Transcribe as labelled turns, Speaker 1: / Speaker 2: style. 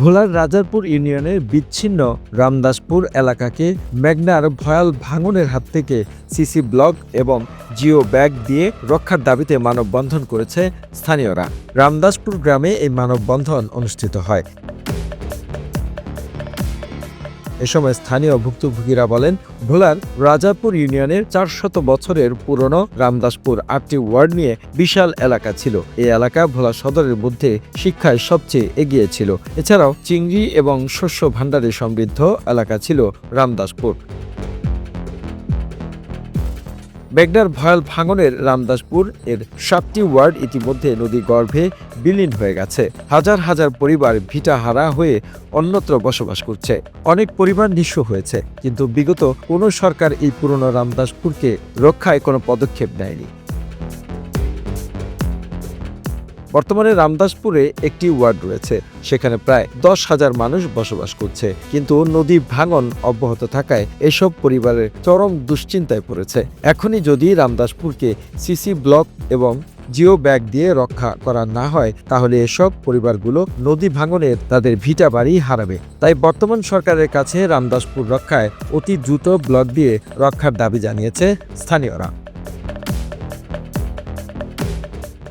Speaker 1: ভোলার রাজারপুর ইউনিয়নের বিচ্ছিন্ন রামদাসপুর এলাকাকে মেঘনার ভয়াল ভাঙনের হাত থেকে সিসি ব্লক এবং জিও ব্যাগ দিয়ে রক্ষার দাবিতে মানববন্ধন করেছে স্থানীয়রা। রামদাসপুর গ্রামে এই মানববন্ধন অনুষ্ঠিত হয়। এ সময় স্থানীয় ভুক্তভোগীরা বলেন, ভোলার রাজাপুর ইউনিয়নের চারশত বছরের পুরনো রামদাসপুর আটটি ওয়ার্ড নিয়ে বিশাল এলাকা ছিল। এই এলাকা ভোলা সদরের মধ্যে শিক্ষায় সবচেয়ে এগিয়ে ছিল। এছাড়াও চিংড়ি এবং শস্য ভাণ্ডারে সমৃদ্ধ এলাকা ছিল রামদাসপুর। মেঘনার ভয়াল ভাঙনের রামদাসপুর এর সাতটি ওয়ার্ড ইতিমধ্যে নদী গর্ভে বিলীন হয়ে গেছে। হাজার হাজার পরিবার ভিটাহারা হয়ে অন্যত্র বসবাস করছে। অনেক পরিবার নিঃস্ব হয়েছে, কিন্তু বিগত কোনো সরকার এই পুরনো রামদাসপুরকে রক্ষায় কোনো পদক্ষেপ নেয়নি। বর্তমানে রামদাসপুরে একটি ওয়ার্ড রয়েছে, সেখানে প্রায় দশ হাজার মানুষ বসবাস করছে। কিন্তু নদী ভাঙন অব্যাহত থাকায় এসব পরিবারের চরম দুশ্চিন্তায় পড়েছে। এখনই যদি রামদাসপুরকে সিসি ব্লক এবং জিও ব্যাগ দিয়ে রক্ষা করা না হয়, তাহলে এসব পরিবারগুলো নদী ভাঙনের তাদের ভিটা বাড়ি হারাবে। তাই বর্তমান সরকারের কাছে রামদাসপুর রক্ষায় অতি দ্রুত ব্লক দিয়ে রক্ষার দাবি জানিয়েছে স্থানীয়রা।